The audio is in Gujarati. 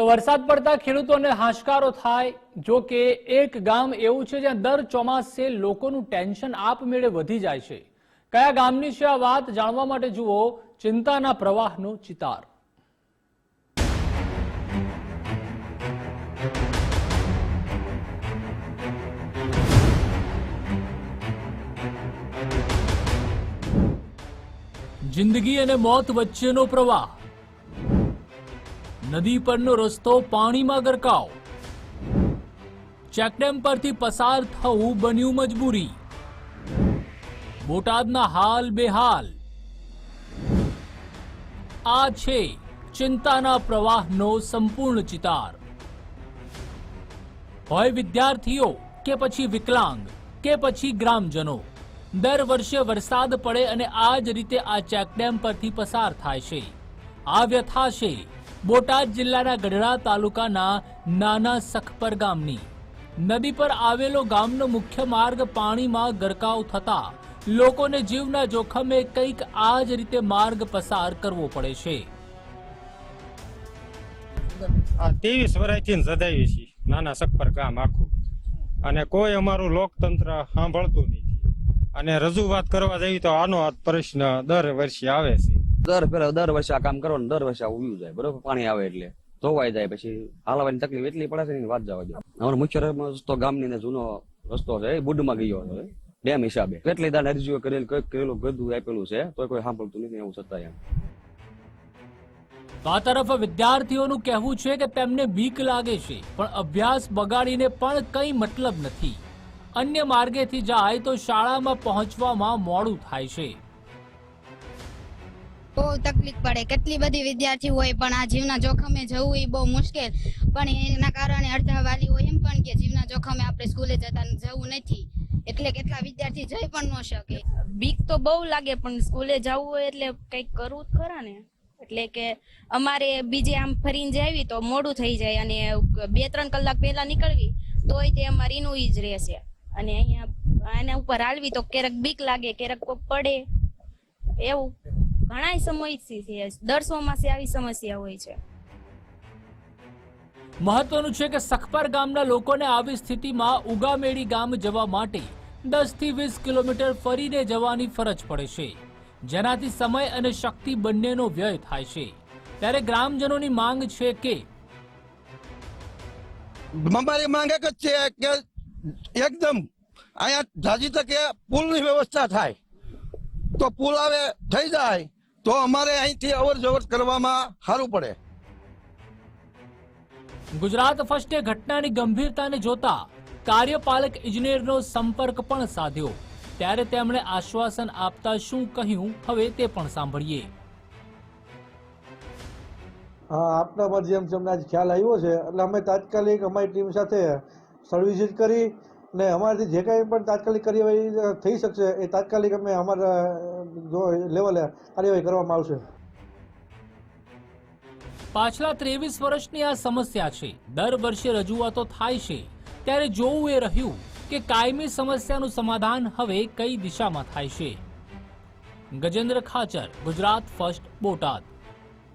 તો વરસાદ પડતા ખેડૂતોને હાશકારો થાય. જો કે એક ગામ એવું છે જ્યાં દર ચોમાસે લોકોનું ટેન્શન આપમેળે વધી જાય છે. કયા ગામની છે આ વાત જાણવા માટે જુઓ ચિંતાના પ્રવાહનો ચિતાર. જિંદગી અને મોત વચ્ચેનો પ્રવાહ. નદી પરનો રસ્તો પાણીમાં ગરકાવ. ચેકડેમ પરથી પસાર થવું બન્યું મજબૂરી. બોટાદના હાલ બેહાલ. આ છે ચિંતાના પ્રવાહનો સંપૂર્ણ ચિતાર. હોય વિદ્યાર્થીઓ કે પછી વિકલાંગ કે પછી ગ્રામજનો, દર વર્ષે વરસાદ પડે અને આ જ રીતે આ ચેકડેમ પરથી પસાર થાય છે. આ વ્યથા છે બોટાદ જિલ્લાના ગઢડા તાલુકાના નાના સખપર ગામની. નદી પર આવેલો ગામનો મુખ્ય માર્ગ પાણીમાં ગરકાવ થતા લોકોને જીવના જોખમે કંઈક આ જ રીતે માર્ગ પસાર કરવો પડે છે. આ ત્રેવીસ વર્ષથી જદાવી છીએ, નાના સખપર ગામ આખું. અને કોઈ અમારું લોકતંત્ર સાંભળતું નથી. અને રજૂઆત કરવા જઈએ તો આનો પ્રશ્ન દર વર્ષે આવે છે. દર પેલા દર વર્ષે આ કામ કરો દર વર્ષે ઉયું જાય. બરોબર? પાણી આવે એટલે. ધોવાઈ જાય પછી હાલવાની તકલીફ એટલી પડે છે ને વાત જવા દે. અમારો મુખ્ય રસ્તો ગામની જૂનો રસ્તો છે, એ બુડમાં ગયો હતો. ડેમ હિસાબે. કેટલી દાન અરજીઓ કરેલ કરેલું ગધું આપેલું છે તો કોઈ સાંભળતું નથી એવું છતાં એમ. આ તરફ વિદ્યાર્થીઓનું કહેવું છે કે તેમને બીક લાગે છે, પણ અભ્યાસ બગાડીને પણ કંઈ મતલબ નથી. અન્ય માર્ગેથી જાય તો શાળામાં પહોંચવામાં મોડું થાય છે. બહુ તકલીફ પડે. કેટલી બધી વિદ્યાર્થી હોય પણ આ જીવના જોખમે જવું એ બહુ મુશ્કેલ. પણ એના કારણે અડધા વાલીઓ એમ પણ કે જીવના જોખમે આપણે સ્કૂલે જતા જવું નથી. એટલે કેટલા વિદ્યાર્થી જઈ પણ ન શકે. બીક તો બહુ લાગે, પણ સ્કૂલે જવું હોય એટલે કંઈક કરવું જ ખરા ને. એટલે કે અમારે બીજે આમ ફરીને જાવી તો મોડું થઈ જાય અને બે ત્રણ કલાક પહેલા નીકળવી, તોય તે અમારી નું જ રહેશે. અને અહીંયા એના ઉપર હાલવી તો ક્યારેક બીક લાગે, ક્યારેક પડે. એવું. ઘણા સમયથી છે દર ચોમાસે આવી સમસ્યા હોય છે. મહત્વનું છે કે સખપર ગામના લોકોને આવી સ્થિતિમાં ઉગામેડી ગામ જવા માટે દસથી વીસ કિલોમીટર ફરીને જવાની ફરજ પડે છે. જેનાથી સમય અને શક્તિ બંનેનો વ્યય થાય છે. ત્યારે ગ્રામજનોની માંગ છે કે અમારી માંગ એક જ છે કે એકદમ અહીંયા જાજી તકે પુલની વ્યવસ્થા થાય. તો પુલ આવે થઈ જાય. તો અમારે અહીંથી અવર જવર કરવામાં સારું પડે. ગુજરાત ફર્સ્ટે ઘટનાની ગંભીરતાને જોતા કાર્યપાલક ઇજનેરનો સંપર્ક પણ સાધ્યો. ત્યારે તેમણે આશ્વાસન આપતા શું કહ્યું હવે તે પણ સાંભળીએ. હા આપના પર જેમ આજ ખ્યાલ આવ્યો છે એટલે અમે તાત્કાલિક અમારી ટીમ સાથે સર્વિસિસ કરી ને અમારાથી જે કાંઈ પણ તાત્કાલિક કાર્યવાહી થઈ શકશે એ તાત્કાલિક અમે અમારા જો, લેવલે કાર્યવાહી કરવામાં આવશે. પાછલા ત્રેવીસ વર્ષની આ સમસ્યા છે. દર વર્ષે રજૂઆતો થાય છે. ત્યારે જોવું એ રહ્યું કે કાયમી સમસ્યાનું સમાધાન હવે કઈ દિશામાં થાય છે. ગજેન્દ્ર ખાચર, ગુજરાત ફર્સ્ટ બોટાદ.